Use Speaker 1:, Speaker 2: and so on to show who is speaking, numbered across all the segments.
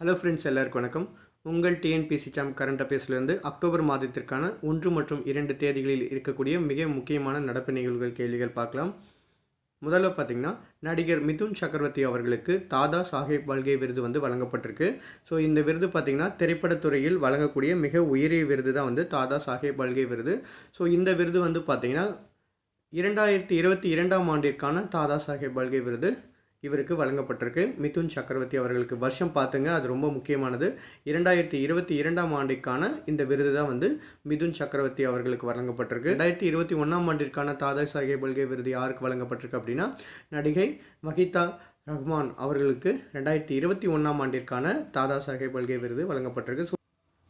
Speaker 1: Hello friends எல்லாருக்கும் வணக்கம். உங்கள் டிஎன்பிசி சாம் கரண்ட் அஃபேர்ஸ்லேருந்து அக்டோபர் மாதத்திற்கான ஒன்று மற்றும் இரண்டு தேதிகளில் இருக்கக்கூடிய மிக முக்கியமான நடப்பு நிகழ்வுகள் கேள்விகள் பார்க்கலாம். முதல்ல பார்த்தீங்கன்னா நடிகர் மிதுன் சக்கரவர்த்தி அவர்களுக்கு தாதா சாஹேப் பல்கே விருது வந்து வழங்கப்பட்டிருக்கு. ஸோ இந்த விருது பார்த்திங்கன்னா திரைப்படத்துறையில் வழங்கக்கூடிய மிக உயரிய விருது தான் வந்து தாதா சாஹேப் பல்கே விருது. ஸோ இந்த விருது வந்து பார்த்திங்கன்னா இரண்டாயிரத்தி இருபத்தி இரண்டாம் ஆண்டிற்கான தாதா சாஹேப் பல்கே விருது. இவருக்கு வழங்கப்பட்டிருக்கு. மிதுன் சக்கரவர்த்தி அவர்களுக்கு வருஷம் பார்த்துங்க அது ரொம்ப முக்கியமானது. இரண்டாயிரத்தி இருபத்தி இரண்டாம் ஆண்டிற்கான இந்த விருது தான் வந்து மிதுன் சக்கரவர்த்தி அவர்களுக்கு வழங்கப்பட்டிருக்கு. ரெண்டாயிரத்தி இருபத்தி ஒன்றாம் ஆண்டிற்கான தாதா சாஹேப் பல்கே விருது யாருக்கு வழங்கப்பட்டிருக்கு அப்படின்னா நடிகை மகிதா ரஹ்மான் அவர்களுக்கு ரெண்டாயிரத்தி இருபத்தி ஒன்றாம் ஆண்டிற்கான தாதா சாஹேப் பல்கே விருது வழங்கப்பட்டிருக்கு. ஸோ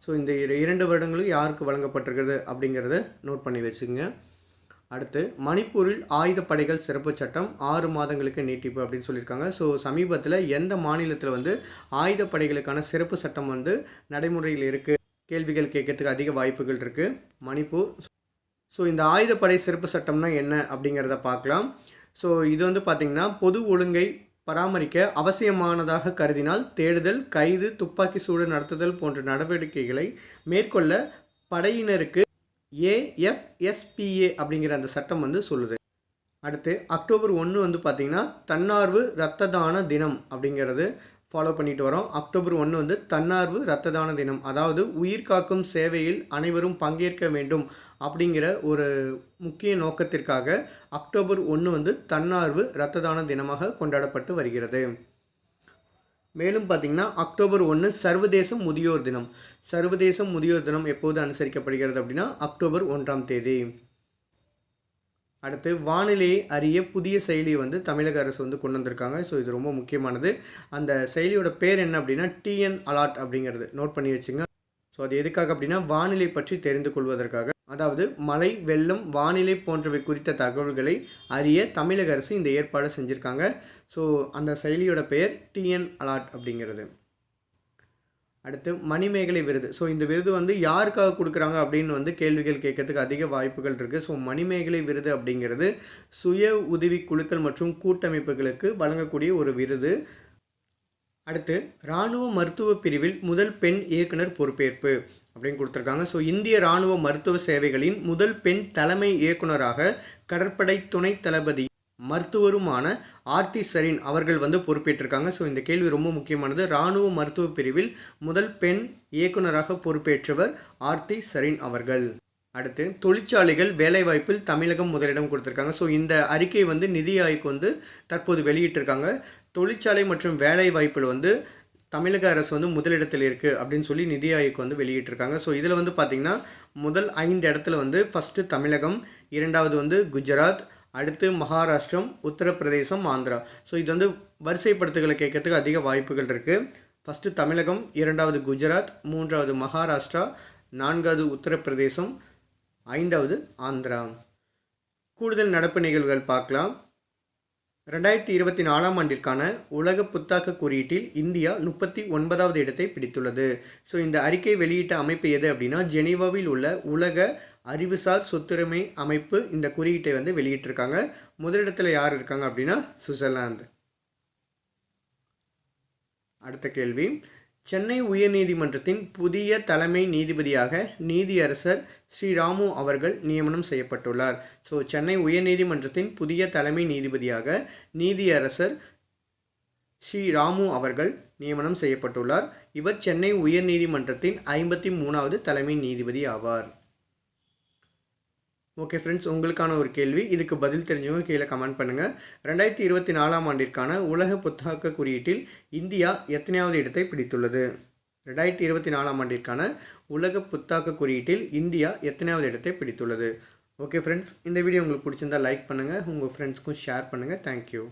Speaker 1: ஸோ இந்த இரண்டு வருடங்களும் யாருக்கு வழங்கப்பட்டிருக்கிறது அப்படிங்கிறத நோட் பண்ணி வச்சுங்க அடுத்து மணிப்பூரில் ஆயுதப்படைகள் சிறப்பு சட்டம் ஆறு மாதங்களுக்கு நீட்டிப்பு அப்படின்னு சொல்லியிருக்காங்க. ஸோ சமீபத்தில் எந்த மாநிலத்தில் வந்து ஆயுதப்படைகளுக்கான சிறப்பு சட்டம் வந்து நடைமுறையில் இருக்குது கேள்விகள் கேட்கறதுக்கு அதிக வாய்ப்புகள் இருக்குது மணிப்பூர். ஸோ இந்த ஆயுதப்படை சிறப்பு சட்டம்னா என்ன அப்படிங்கிறத பார்க்கலாம். ஸோ இது வந்து பார்த்திங்கன்னா பொது ஒழுங்கை பராமரிக்க அவசியமானதாக கருதினால் தேடுதல் கைது துப்பாக்கி சூடு நடத்துதல் போன்ற நடவடிக்கைகளை மேற்கொள்ள படையினருக்கு ஏஎஃப்எஸ்பிஏ அப்படிங்கிற அந்த சட்டம் வந்து சொல்லுது. அடுத்து அக்டோபர் ஒன்று வந்து பார்த்திங்கன்னா தன்னார்வு இரத்த தான தினம் அப்படிங்கிறது ஃபாலோ பண்ணிட்டு வரோம். அக்டோபர் ஒன்று வந்து தன்னார்வு இரத்த தான தினம் அதாவது உயிர் காக்கும் சேவையில் அனைவரும் பங்கேற்க வேண்டும் அப்படிங்கிற ஒரு முக்கிய நோக்கத்திற்காக அக்டோபர் ஒன்று வந்து தன்னார்வு இரத்த தான தினமாக கொண்டாடப்பட்டு வருகிறது. மேலும் பார்த்தீங்கன்னா அக்டோபர் ஒன்று சர்வதேச முதியோர் தினம். சர்வதேச முதியோர் தினம் எப்போது அனுசரிக்கப்படுகிறது அப்படின்னா அக்டோபர் ஒன்றாம் தேதி. அடுத்து வானிலையை அறிய புதிய செயலியை வந்து தமிழக அரசு வந்து கொண்டு வந்திருக்காங்க. ஸோ இது ரொம்ப முக்கியமானது. அந்த செயலியோட பேர் என்ன அப்படின்னா டிஎன் அலாட் அப்படிங்கிறது. நோட் பண்ணி வச்சுங்க. ஸோ அது எதுக்காக அப்படின்னா வானிலை பற்றி தெரிந்து கொள்வதற்காக. அதாவது மழை வெள்ளம் வானிலை போன்றவை குறித்த தகவல்களை அறிய தமிழக அரசு இந்த ஏற்பாடு செஞ்சுருக்காங்க. ஸோ அந்த செயலியோட பெயர் டிஎன் அலாட் அப்படிங்கிறது. அடுத்து மணிமேகலை விருது. ஸோ இந்த விருது வந்து யாருக்காக கொடுக்குறாங்க அப்படின்னு வந்து கேள்விகள் கேட்கறதுக்கு அதிக வாய்ப்புகள் இருக்குது ஸோ மணிமேகலை விருது அப்படிங்கிறது சுய உதவி குழுக்கள் மற்றும் கூட்டமைப்புகளுக்கு வழங்கக்கூடிய ஒரு விருது. அடுத்து இராணுவ மருத்துவ பிரிவில் முதல் பெண் இயக்குனர் பொறுப்பேற்பு அப்படின்னு கொடுத்துருக்காங்க. ஸோ இந்திய இராணுவ மருத்துவ சேவைகளின் முதல் பெண் தலைமை இயக்குனராக கடற்படை துணை தளபதி மருத்துவருமான ஆர்த்தி சரீன் அவர்கள் வந்து பொறுப்பேற்றிருக்காங்க. ஸோ இந்த கேள்வி ரொம்ப முக்கியமானது. இராணுவ மருத்துவ பிரிவில் முதல் பெண் இயக்குனராக பொறுப்பேற்றவர் ஆர்த்தி சரீன் அவர்கள். அடுத்து தொழிற்சாலைகள் வேலைவாய்ப்பில் தமிழகம் முதலிடம் கொடுத்துருக்காங்க. ஸோ இந்த அறிக்கை வந்து நிதி ஆய்வுக்கு வந்து தற்போது வெளியிட்டிருக்காங்க. தொழிற்சாலை மற்றும் வேலை வாய்ப்பில் வந்து தமிழக அரசு வந்து முதலிடத்தில் இருக்குது அப்படின்னு சொல்லி நிதி ஆயோக் வந்து வெளியிட்டிருக்காங்க. ஸோ இதில் வந்து பார்த்திங்கன்னா முதல் ஐந்து இடத்துல வந்து ஃபஸ்ட்டு தமிழகம் இரண்டாவது வந்து குஜராத் அடுத்து மகாராஷ்டிரம் உத்தரப்பிரதேசம் ஆந்திரா. ஸோ இது வந்து வரிசைப்படுத்துகளை கேட்கறதுக்கு அதிக வாய்ப்புகள் இருக்குது ஃபஸ்ட்டு தமிழகம் இரண்டாவது குஜராத் மூன்றாவது மகாராஷ்டிரா நான்காவது உத்தரப்பிரதேசம் ஐந்தாவது ஆந்திரா. கூடுதல் நடப்பு நிகழ்வுகள் பார்க்கலாம். ரெண்டாயிரத்தி இருபத்தி நாலாம் ஆண்டிற்கான உலக புத்தாக்க குறியீட்டில் இந்தியா முப்பத்தி ஒன்பதாவது இடத்தை பிடித்துள்ளது. ஸோ இந்த அறிக்கை வெளியிட்ட அமைப்பு எது அப்படின்னா ஜெனீவாவில் உள்ள உலக அறிவுசார் சொத்துரிமை அமைப்பு இந்த குறியீட்டை வந்து வெளியிட்டிருக்காங்க. முதலிடத்தில் யார் இருக்காங்க அப்படின்னா சுவிட்சர்லாந்து. அடுத்த கேள்வி. சென்னை உயர்நீதிமன்றத்தின் புதிய தலைமை நீதிபதியாக நீதியரசர் ஸ்ரீராமு அவர்கள் நியமனம் செய்யப்பட்டுள்ளார். ஸோ சென்னை உயர்நீதிமன்றத்தின் புதிய தலைமை நீதிபதியாக நீதியரசர் ஸ்ரீ ராமு அவர்கள் நியமனம் செய்யப்பட்டுள்ளார். இவர் சென்னை உயர்நீதிமன்றத்தின் ஐம்பத்தி மூணாவது தலைமை நீதிபதி ஆவார். ஓகே ஃப்ரெண்ட்ஸ் உங்களுக்கான ஒரு கேள்வி. இதுக்கு பதில் தெரிஞ்சவங்க கீழே கமெண்ட் பண்ணுங்கள் ரெண்டாயிரத்தி இருபத்தி நாலாம் ஆண்டிற்கான உலக புத்தாக்க குறியீட்டில் இந்தியா எத்தனையாவது இடத்தை பிடித்துள்ளது? ரெண்டாயிரத்தி இருபத்தி நாலாம் ஆண்டிற்கான உலக புத்தாக்க குறியீட்டில் இந்தியா எத்தனையாவது இடத்தை பிடித்துள்ளது? ஓகே ஃப்ரெண்ட்ஸ் இந்த வீடியோ உங்களுக்கு பிடிச்சிருந்தா லைக் பண்ணுங்கள் உங்கள் ஃப்ரெண்ட்ஸ்க்கும் ஷேர் பண்ணுங்கள் தேங்க்யூ